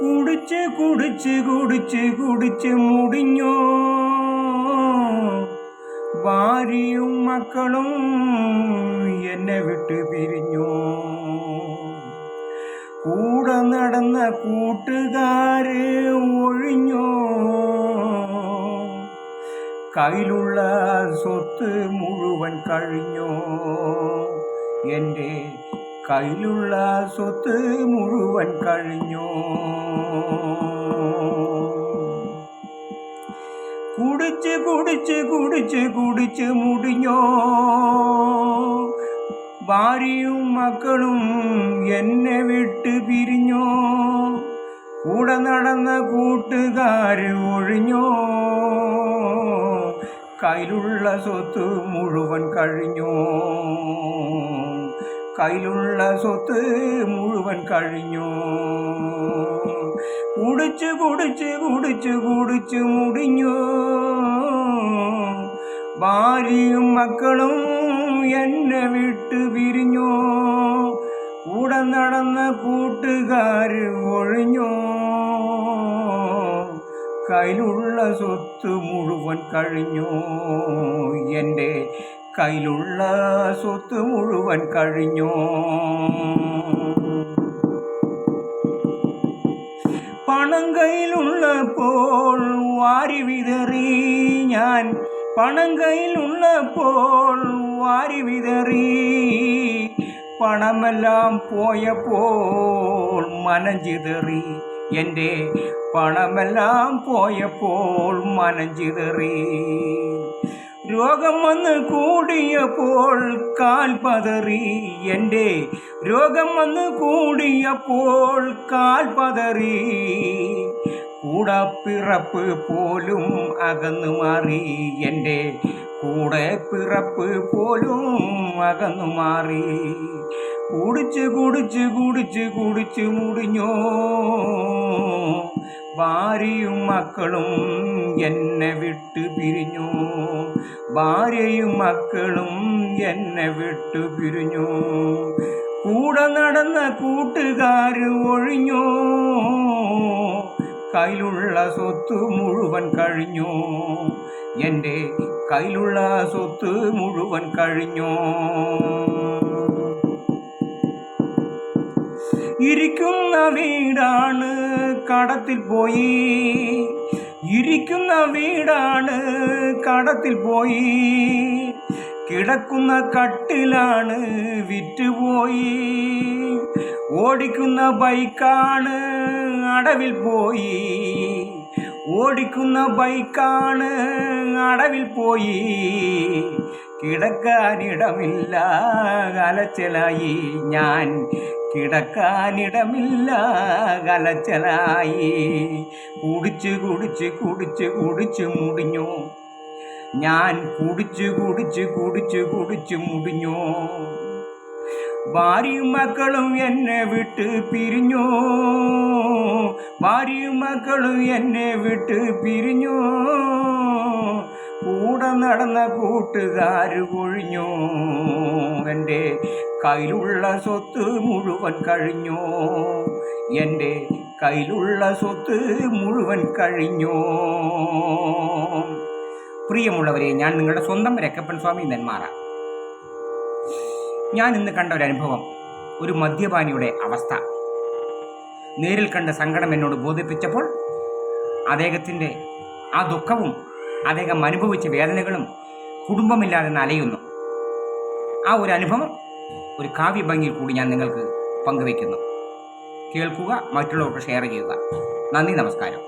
കുടിച്ച് കുടിച്ച് കുടിച്ച് കുടിച്ച് മുടിഞ്ഞോ? ഭാര്യയും മക്കളും എന്നെ വിട്ട് പിരിഞ്ഞു? കൂടെ നടന്ന കൂട്ടുകാര് ഒഴിഞ്ഞോ? കയ്യിലുള്ള സ്വത്ത് മുഴുവൻ കഴിഞ്ഞോ? എന്റെ കയ്യിലുള്ള സ്വത്ത് മുഴുവൻ കഴിഞ്ഞോ. കുടിച്ച് കുടിച്ച് കുടിച്ച് കുടിച്ച് മുടിഞ്ഞോ. ഭാര്യയും മക്കളും എന്നെ വിട്ട് പിരിഞ്ഞോ. കൂടെ നടന്ന കൂട്ടുകാര് ഒഴിഞ്ഞോ. കയ്യിലുള്ള സ്വത്ത് മുഴുവൻ കഴിഞ്ഞോ. കയ്യിലുള്ള സ്വത്ത് മുഴുവൻ കഴിഞ്ഞു. കുടിച്ച് കുടിച്ച് കുടിച്ച് കുടിച്ച് മുടിഞ്ഞു. ഭാര്യയും മക്കളും എന്നെ വിട്ട് പിരിഞ്ഞു. കൂടെ നടന്ന കൂട്ടുകാർ ഒഴിഞ്ഞു. കയ്യിലുള്ള സ്വത്ത് മുഴുവൻ കഴിഞ്ഞു. എന്റെ കയ്യിലുള്ള സ്വത്ത് മുഴുവൻ കഴിഞ്ഞു. പണം കയ്യിലുള്ളപ്പോൾ വാരി വിതറി ഞാൻ. പണം കയ്യിലുള്ളപ്പോൾ വാരി വിതറി. പണമെല്ലാം പോയപ്പോൾ മനം ചിതറി. എന്റെ പണമെല്ലാം പോയപ്പോൾ മനം ചിതറി. രോഗം വന്ന് കൂടിയപ്പോൾ കാൽ പതറി. എന്റെ രോഗം വന്ന് കൂടിയപ്പോൾ കാൽ പതറി. കൂടപ്പിറപ്പ് പോലും അകന്നു മാറി. എന്റെ കൂടെ പിറപ്പ് പോലും അകന്നു മാറി. കുടിച്ച് കുടിച്ച് കുടിച്ച് കുടിച്ച് മുടിഞ്ഞോ. ഭാര്യയും മക്കളും എന്നെ വിട്ടു പിരിഞ്ഞു. ഭാര്യയും മക്കളും എന്നെ വിട്ടു പിരിഞ്ഞു. കൂടെ നടന്ന കൂട്ടുകാർ ഒഴിഞ്ഞു. കയ്യിലുള്ള സ്വത്ത് മുഴുവൻ കഴിഞ്ഞു. എന്റെ കയ്യിലുള്ള സ്വത്ത് മുഴുവൻ കഴിഞ്ഞു. ഇരിക്കുന്ന വീടാണ് കടത്തിൽ പോയി. ഇരിക്കുന്ന വീടാണ് കടത്തിൽ പോയി. കിടക്കുന്ന കട്ടിലാണ് വിറ്റുപോയി. ഓടിക്കുന്ന ബൈക്കാണ് അടവിൽ പോയി. ഓടിക്കുന്ന ബൈക്കാണ് അടവിൽ പോയി. കിടക്കാനിടമില്ല അലച്ചലായി ഞാൻ കിടക്കാനിടമില്ല കലച്ചലായി. കുടിച്ച് കുടിച്ച് കുടിച്ച് കുടിച്ച് മുടിഞ്ഞു. ഞാൻ കുടിച്ച് കുടിച്ച് കുടിച്ച് കുടിച്ച് മുടിഞ്ഞു. ഭാര്യയും മക്കളും എന്നെ വിട്ട് പിരിഞ്ഞു. ഭാര്യയും മക്കളും എന്നെ വിട്ട് പിരിഞ്ഞു. കൂടെ നടന്ന കൂട്ടുകാര് കൊഴിഞ്ഞു. എന്റെ കയ്യിലുള്ള സ്വത്ത് മുഴുവൻ കഴിഞ്ഞു. എന്റെ കയ്യിലുള്ള സ്വത്ത് മുഴുവൻ കഴിഞ്ഞു. പ്രിയമുള്ളവരെ ഞാൻ നിങ്ങളുടെ സ്വന്തം രക്കപ്പൻ സ്വാമി നെന്മാറ. ഞാൻ ഇന്ന് കണ്ട ഒരു അനുഭവം ഒരു മദ്യപാനിയുടെ അവസ്ഥ. നേരിൽ കണ്ട സങ്കടം എന്നോട് ബോധിപ്പിച്ചപ്പോൾ അദ്ദേഹത്തിന്റെ ആ ദുഃഖവും അദ്ദേഹം അനുഭവിച്ച വേദനകളും കുടുംബമില്ലാതെ നലയുന്നു ആ ഒരു അനുഭവം ഒരു കാവ്യഭംഗിയിൽ കൂടി ഞാൻ നിങ്ങൾക്ക് പങ്കുവയ്ക്കുന്നു. കേൾക്കുക മറ്റുള്ളവർക്ക് ഷെയർ ചെയ്യുക. നന്ദി നമസ്കാരം.